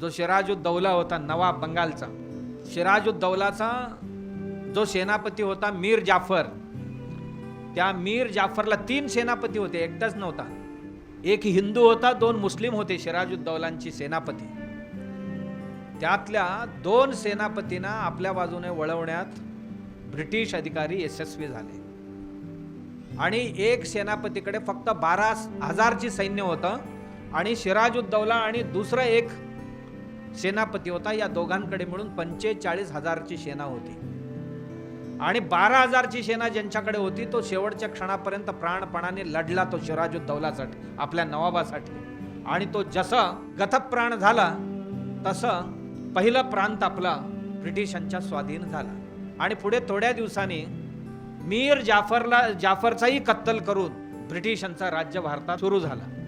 जो सिराजुद्दौला होता नवाब बंगालचा सिराजुद्दौलाचा जो सेनापती होता मीर जाफर त्या मीर जाफरला तीन सेनापती होते एकटाच नव्हता. एक हिंदू होता दोन मुस्लिम होते सिराजुद्दौलांची सेनापती. त्यातल्या दोन सेनापतींना आपल्या बाजूने वळवण्यात ब्रिटिश अधिकारी यशस्वी झाले. आणि एक सेनापतीकडे फक्त बारा हजारची सैन्य होतं आणि सिराजुद्दौला आणि दुसरं एक सेनापती होता. या दोघांकडे मिळून पंचेचाळीस हजारची सेना होती. आणि बारा हजारची सेना ज्यांच्याकडे होती तो शेवटच्या क्षणापर्यंत प्राणपणाने लढला. तो सिराजुद्दौलासाठी आपल्या नवाबासाठी. आणि तो जसं गतप्राण झाला तसं पहिलं प्रांत आपला ब्रिटिशांच्या स्वाधीन झाला. आणि पुढे थोड्या दिवसांनी मीर जाफरला जाफरचाही कत्तल करून ब्रिटिशांचा राज्य भारतात सुरू झाला.